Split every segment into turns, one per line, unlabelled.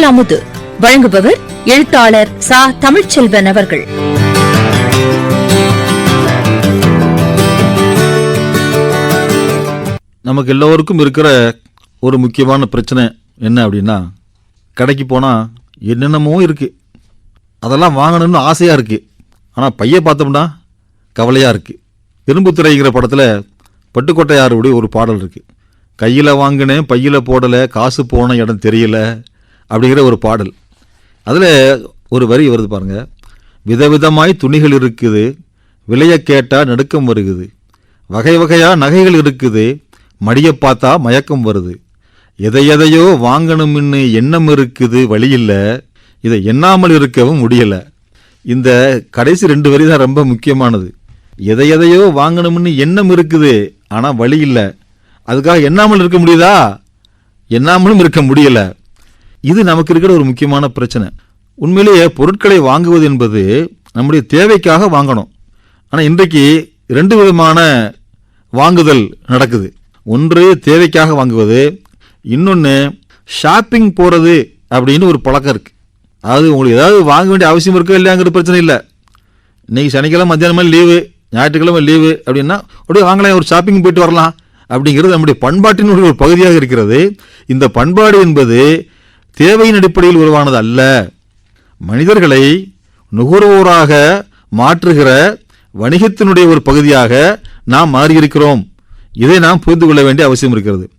இன்சொல் அமுது வழங்குபவர் எழுத்தாளர் சா தமிழ்ச்செல்வன் அவர்கள்.
நமக்கு எல்லோருக்கும் இருக்கிற ஒரு முக்கியமான பிரச்சனை என்ன அப்படின்னா கடைக்கு போனால் என்னென்னமோ இருக்குது அதெல்லாம் வாங்கணும்னு ஆசையாக இருக்குது ஆனால் பைய பார்த்தோம்னா கவலையாக இருக்குது இரும்புத்துறைங்கிற படத்தில் பட்டுக்கோட்டையாருடைய ஒரு பாடல் இருக்குது கையில் வாங்கினேன் பையில் போடலை காசு போன இடம் தெரியல. அப்படிங்கிற ஒரு பாடல். அதில் ஒரு வரி வருது பாருங்க. விதவிதமாய் துணிகள் இருக்குது விலையை கேட்டால் நடுக்கம் வருகுது. வகை வகையாக நகைகள் இருக்குது மடியை பார்த்தா மயக்கம் வருது. எதை எதையோ வாங்கணும்னு எண்ணம் இருக்குது வழியில்ல. இதை எண்ணாமல் இருக்கவும் முடியலை. இந்த கடைசி ரெண்டு வரி தான் ரொம்ப முக்கியமானது. எதை எதையோ வாங்கணும்னு எண்ணம் இருக்குது ஆனால் வழி இல்லை அதுக்காக எண்ணாமல் இருக்க முடியுதா? எண்ணாமலும் இருக்க முடியலை. இது நமக்கு இருக்கிற ஒரு முக்கியமான பிரச்சனை. உண்மையிலேயே பொருட்களை வாங்குவது என்பது நம்முடைய தேவைக்காக வாங்கணும். ஆனால் இன்றைக்கு ரெண்டு விதமான வாங்குதல் நடக்குது. ஒன்று தேவைக்காக வாங்குவது. இன்னொன்று ஷாப்பிங் போகிறது அப்படின்னு ஒரு பழக்கம் இருக்குது அதாவது உங்களுக்கு ஏதாவது வாங்க வேண்டிய அவசியம் இருக்கோ இல்லையாங்கிற பிரச்சனை இல்லை. இன்னைக்கு சனிக்கிழமை மத்தியானமே லீவு ஞாயிற்றுக்கிழமை லீவு அப்படின்னா அப்படியே வாங்கலாம் ஒரு ஷாப்பிங் போயிட்டு வரலாம். அப்படிங்கிறது நம்முடைய பண்பாட்டினுடைய ஒரு பகுதியாக இருக்கிறது. இந்த பண்பாடு என்பது தேவையின் அடிப்படையில் உருவானது அல்ல மனிதர்களை நுகர்வோராக மாற்றுகிற வணிகத்தினுடைய ஒரு பகுதியாக நாம் மாறியிருக்கிறோம். இதை நாம் புரிந்து கொள்ள வேண்டிய அவசியம் இருக்கிறது.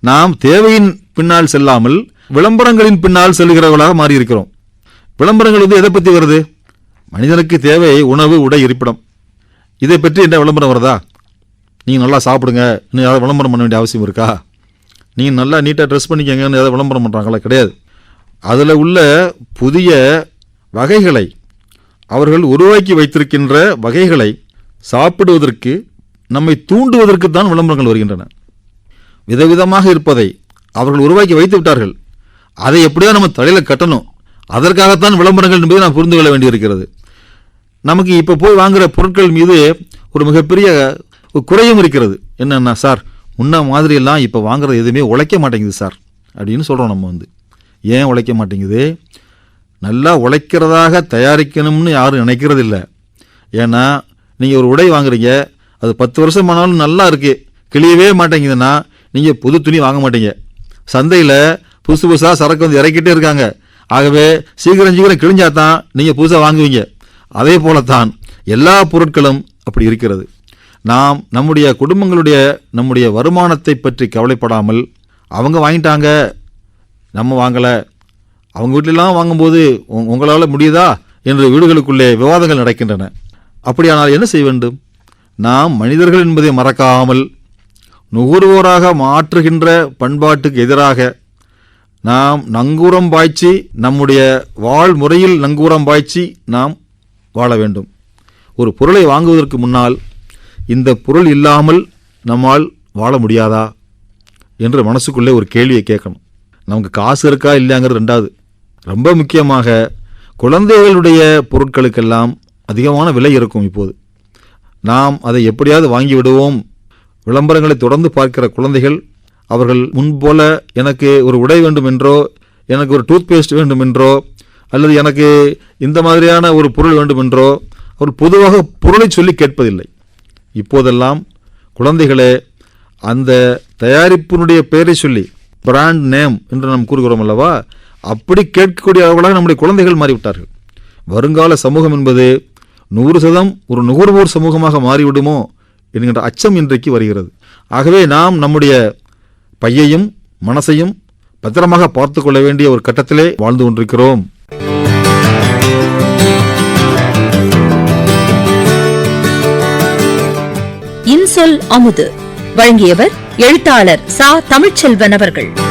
நாம் தேவையின் பின்னால் செல்லாமல் விளம்பரங்களின் பின்னால் செல்கிறவர்களாக மாறியிருக்கிறோம். விளம்பரங்கள் வந்து எதை பற்றி வருது? மனிதனுக்கு தேவை உணவு உடை இருப்பிடம். இதை பற்றி என்ன விளம்பரம் வருதா? நீங்கள் நல்லா சாப்பிடுங்க. இன்னும் யாராவது விளம்பரம் பண்ண வேண்டிய அவசியம் இருக்கா? நீங்கள் நல்லா நீட்டாக ட்ரெஸ் பண்ணிக்கங்கன்னு ஏதாவது விளம்பரம் பண்ணுறாங்களா கிடையாது. அதில் உள்ள புதிய வகைகளை அவர்கள் உருவாக்கி வைத்திருக்கின்ற வகைகளை சாப்பிடுவதற்கு நம்மை தூண்டுவதற்கு தான் விளம்பரங்கள் வருகின்றன. விதவிதமாக இருப்பதை அவர்கள் உருவாக்கி வைத்து விட்டார்கள். அதை எப்படியோ நம்ம தலையில் கட்டணும். அதற்காகத்தான் விளம்பரங்கள் என்பதை நாம் புரிந்து கொள்ள வேண்டியிருக்கிறது. நமக்கு இப்போ போய் வாங்குகிற பொருட்கள் மீது ஒரு மிகப்பெரிய குறையும் இருக்கிறது. என்னென்னா சார் முன்ன மாதிரியெல்லாம் இப்போ வாங்குறது எதுவுமே உழைக்க மாட்டேங்குது சார். அப்படின்னு சொல்கிறோம் நம்ம வந்து. ஏன் உழைக்க மாட்டேங்குது? நல்லா உழைக்கிறதாக தயாரிக்கணும்னு யாரும் நினைக்கிறது இல்லை ஏன்னா நீங்கள் ஒரு உடை வாங்குறீங்க அது பத்து வருஷம் ஆனாலும் நல்லா இருக்குது கிளியவே மாட்டேங்குதுன்னா நீங்கள் புது துணி வாங்க மாட்டீங்க. சந்தையில் புதுசு புதுசாக சரக்கு வந்து இறக்கிட்டே இருக்காங்க. ஆகவே சீக்கிரம் சீக்கிரம் கிழிஞ்சாதான் நீங்கள் புதுசாக வாங்குவீங்க. அதே போலத்தான் எல்லா பொருட்களும் அப்படி இருக்கிறது. நாம் நம்முடைய குடும்பங்களுடைய நம்முடைய வருமானத்தை பற்றி கவலைப்படாமல் அவங்க வாங்கிட்டாங்க நம்ம வாங்கலை அவங்க வீட்டிலலாம் வாங்கும்போது உங்களால் முடியுதா? என்று வீடுகளுக்குள்ளே விவாதங்கள் நடக்கின்றன. அப்படியானால் என்ன செய்ய வேண்டும்? நாம் மனிதர்கள் என்பதை மறக்காமல் நுகர்வோராக மாற்றுகின்ற பண்பாட்டுக்கு எதிராக நாம் நங்கூரம் பாய்ச்சி நம்முடைய வாழ்முறையில் நங்கூரம் பாய்ச்சி நாம் வாழ வேண்டும். ஒரு பொருளை வாங்குவதற்கு முன்னால் இந்த பொருள் இல்லாமல் நம்மால் வாழ முடியாதா என்று மனசுக்குள்ளே ஒரு கேள்வியை கேட்கணும். நமக்கு காசு இருக்கா இல்லையாங்கிறது ரெண்டாவது. ரொம்ப முக்கியமாக குழந்தைகளுடைய பொருட்களுக்கெல்லாம் அதிகமான விலை இருக்கும் இப்போது. நாம் அதை எப்படியாவது வாங்கிவிடுவோம் விளம்பரங்களை தொடர்ந்து பார்க்கிற குழந்தைகள் அவர்கள் முன்போல எனக்கு ஒரு உடை வேண்டும் என்றோ எனக்கு ஒரு டூத் பேஸ்ட் வேண்டும் என்றோ அல்லது எனக்கு இந்த மாதிரியான ஒரு பொருள் வேண்டும் என்றோ அவர் பொதுவாக பொருளை சொல்லி கேட்பதில்லை. இப்போதெல்லாம் குழந்தைகளே அந்த தயாரிப்பினுடைய பெயரை சொல்லி பிராண்ட் நேம் என்று நாம் கூறுகிறோம் அல்லவா அப்படி கேட்கக்கூடிய அளவுகளாக நம்முடைய குழந்தைகள் மாறிவிட்டார்கள். வருங்கால சமூகம் என்பது நூறு சதம் ஒரு நுகர்வோர் சமூகமாக மாறிவிடுமோ என்கின்ற அச்சம் இன்றைக்கு வருகிறது. ஆகவே நாம் நம்முடைய பையையும் மனசையும் பத்திரமாக பார்த்து கொள்ள வேண்டிய ஒரு கட்டத்திலே வாழ்ந்து கொண்டிருக்கிறோம்.
இன்சொல் அமுது. வழங்கியவர் எழுத்தாளர் சா. தமிழ்ச்செல்வன் அவர்கள்.